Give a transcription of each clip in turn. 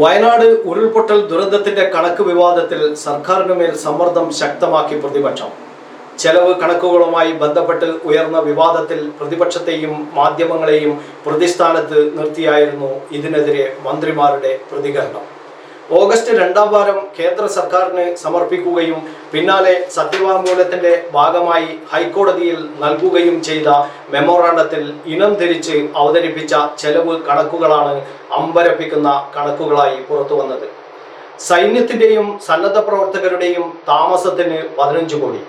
വയനാട് ഉരുൾപൊട്ടൽ ദുരന്തത്തിന്റെ കണക്ക് വിവാദത്തിൽ സർക്കാരിന് മേൽ സമ്മർദ്ദം ശക്തമാക്കി പ്രതിപക്ഷം. ചെലവ് കണക്കുകളുമായി ബന്ധപ്പെട്ട് ഉയർന്ന വിവാദത്തിൽ പ്രതിപക്ഷത്തെയും മാധ്യമങ്ങളെയും പ്രതിസ്ഥാനത്ത് നിർത്തിയായിരുന്നു ഇതിനെതിരെ മന്ത്രിമാരുടെ പ്രതികരണം. ഓഗസ്റ്റ് രണ്ടാം വാരം കേന്ദ്ര സർക്കാരിന് സമർപ്പിക്കുകയും പിന്നാലെ സത്യവാങ്മൂലത്തിന്റെ ഭാഗമായി ഹൈക്കോടതിയിൽ നൽകുകയും ചെയ്ത മെമ്മോറാണ്ടത്തിൽ ഇനം തിരിച്ച് അവതരിപ്പിച്ച ചെലവ് കണക്കുകളാണ് അമ്പരപ്പിക്കുന്ന കണക്കുകളായി പുറത്തുവന്നത്. സൈന്യത്തിന്റെയും സന്നദ്ധ പ്രവർത്തകരുടെയും താമസത്തിന് പതിനഞ്ച് കോടി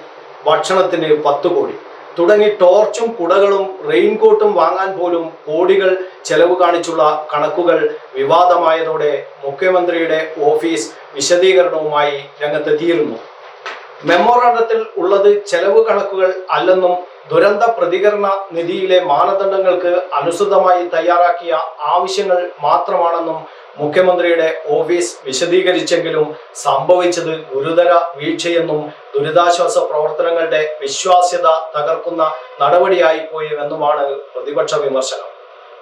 ഭക്ഷണത്തിന് പത്ത് കോടി തുടങ്ങി ടോർച്ചും കുടകളും റെയിൻകോട്ടും വാങ്ങാൻ പോലും കോടികൾ ചെലവ് കാണിച്ചുള്ള കണക്കുകൾ വിവാദമായതോടെ മുഖ്യമന്ത്രിയുടെ ഓഫീസ് വിശദീകരണവുമായി രംഗത്തെത്തിയിരുന്നു. മെമ്മോറാണ്ടത്തിൽ ഉള്ളത് ചെലവ് കണക്കുകൾ അല്ലെന്നും ദുരന്ത പ്രതികരണ നിധിയിലെ മാനദണ്ഡങ്ങൾക്ക് അനുസൃതമായി തയ്യാറാക്കിയ ആവശ്യങ്ങൾ മാത്രമാണെന്നും മുഖ്യമന്ത്രിയുടെ ഓഫീസ് വിശദീകരിച്ചെങ്കിലും സംഭവിച്ചത് ഗുരുതര വീഴ്ചയെന്നും ദുരിതാശ്വാസ പ്രവർത്തനങ്ങളുടെ വിശ്വാസ്യത തകർക്കുന്ന നടപടിയായി എന്നുമാണ് പ്രതിപക്ഷ വിമർശനം.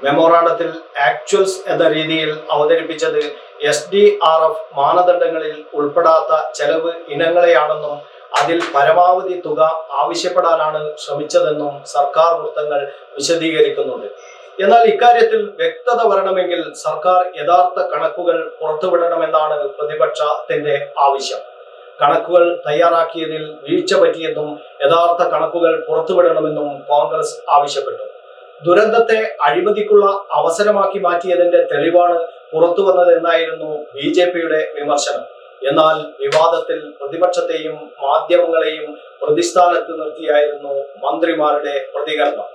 മെമ്മോറാണ്ടത്തിൽ ആക്ച്വൽസ് എന്ന രീതിയിൽ അവതരിപ്പിച്ചത് എസ് ഡി ആർ എഫ് മാനദണ്ഡങ്ങളിൽ ഉൾപ്പെടാത്ത ചെലവ് ഇനങ്ങളെയാണെന്നും അതിൽ പരമാവധി തുക ആവശ്യപ്പെടാനാണ് ശ്രമിച്ചതെന്നും സർക്കാർ വൃത്തങ്ങൾ വിശദീകരിക്കുന്നുണ്ട്. എന്നാൽ ഇക്കാര്യത്തിൽ വ്യക്തത വരണമെങ്കിൽ സർക്കാർ യഥാർത്ഥ കണക്കുകൾ പുറത്തുവിടണമെന്നാണ് പ്രതിപക്ഷത്തിന്റെ ആവശ്യം. കണക്കുകൾ തയ്യാറാക്കിയതിൽ വീഴ്ച പറ്റിയെന്നും യഥാർത്ഥ കണക്കുകൾ പുറത്തുവിടണമെന്നും കോൺഗ്രസ് ആവശ്യപ്പെട്ടു. ദുരന്തത്തെ അഴിമതിക്കുള്ള അവസരമാക്കി മാറ്റിയതിന്റെ തെളിവാണ് പുറത്തു വന്നതെന്നായിരുന്നു ബി ജെ പിയുടെ വിമർശനം. എന്നാൽ വിവാദത്തിൽ പ്രതിപക്ഷത്തെയും മാധ്യമങ്ങളെയും പ്രതിസ്ഥാനത്ത് നിർത്തിയായിരുന്നു മന്ത്രിമാരുടെ പ്രതികരണം.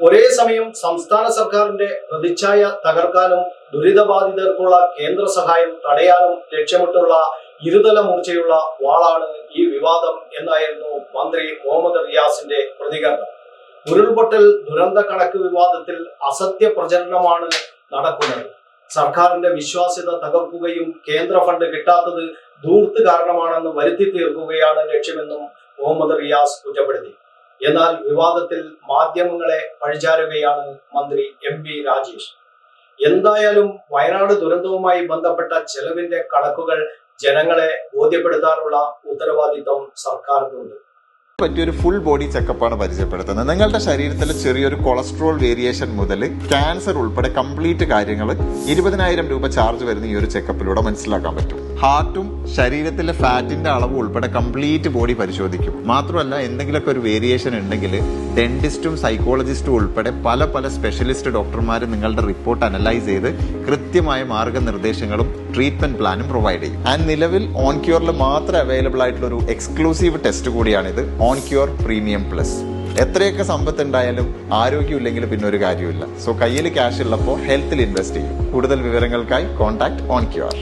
ഒരേ സമയം സംസ്ഥാന സർക്കാരിന്റെ പ്രതിച്ഛായ തകർക്കാനും ദുരിതബാധിതർക്കുള്ള കേന്ദ്ര സഹായം തടയാനും ലക്ഷ്യമിട്ടുള്ള ഇരുതല മൂർച്ചയുള്ള വാളാണ് ഈ വിവാദം എന്നായിരുന്നു മന്ത്രി മുഹമ്മദ് റിയാസിന്റെ പ്രതികരണം. ഉരുൾപൊട്ടൽ ദുരന്ത കണക്ക് വിവാദത്തിൽ അസത്യ പ്രചരണമാണ് നടക്കുന്നത്. സർക്കാരിന്റെ വിശ്വാസ്യത തകർക്കുകയും കേന്ദ്ര ഫണ്ട് കിട്ടാത്തത് ധൂർത്ത് കാരണമാണെന്ന് വരുത്തി തീർക്കുകയാണ് ലക്ഷ്യമെന്നും മുഹമ്മദ് റിയാസ് കുറ്റപ്പെടുത്തി. എന്നാൽ വിവാദത്തിൽ മാധ്യമങ്ങളെ പഴിചാരുകയാണ് മന്ത്രി എം വി രാജേഷ്. എന്തായാലും വയനാട് ദുരന്തവുമായി ബന്ധപ്പെട്ട ചെലവിന്റെ കണക്കുകൾ ജനങ്ങളെ ബോധ്യപ്പെടുത്താനുള്ള ഉത്തരവാദിത്വം സർക്കാരിനുണ്ട്. പറ്റിയൊരു ഫുൾ ബോഡി ചെക്കപ്പാണ് പരിചയപ്പെടുത്തുന്നത്. നിങ്ങളുടെ ശരീരത്തിലെ ചെറിയൊരു കൊളസ്ട്രോൾ വേരിയേഷൻ മുതൽ ക്യാൻസർ ഉൾപ്പെടെ കംപ്ലീറ്റ് കാര്യങ്ങൾ ഇരുപതിനായിരം രൂപ ചാർജ് വരുന്ന ഈ ഒരു ചെക്കപ്പിലൂടെ മനസ്സിലാക്കാൻ പറ്റും. ഹാർട്ടും ശരീരത്തിലെ ഫാറ്റിന്റെ അളവ് ഉൾപ്പെടെ കംപ്ലീറ്റ് ബോഡി പരിശോധിക്കും. മാത്രമല്ല എന്തെങ്കിലുമൊക്കെ ഒരു വേരിയേഷൻ ഉണ്ടെങ്കിൽ ഡെന്റിസ്റ്റും സൈക്കോളജിസ്റ്റും ഉൾപ്പെടെ പല പല സ്പെഷ്യലിസ്റ്റ് ഡോക്ടർമാർ നിങ്ങളുടെ റിപ്പോർട്ട് അനലൈസ് ചെയ്ത് കൃത്യമായ മാർഗനിർദ്ദേശങ്ങളും ട്രീറ്റ്മെന്റ് പ്ലാനും പ്രൊവൈഡ് ചെയ്യും. ആൻഡ് നിലവിൽ ഓൺ ക്യൂറിൽ മാത്രം അവൈലബിൾ ആയിട്ടുള്ള ഒരു എക്സ്ക്ലൂസീവ് ടെസ്റ്റ് കൂടിയാണിത് ഓൺ ക്യൂർ പ്രീമിയം പ്ലസ്. എത്രയൊക്കെ സമ്പത്ത് ഉണ്ടായാലും ആരോഗ്യം ഇല്ലെങ്കിൽ പിന്നെ ഒരു കാര്യമില്ല സോ കയ്യിൽ ക്യാഷ് ഉള്ളപ്പോൾ ഹെൽത്തിൽ ഇൻവെസ്റ്റ് ചെയ്യും. കൂടുതൽ വിവരങ്ങൾക്കായി കോൺടാക്ട് ഓൺ ക്യൂർ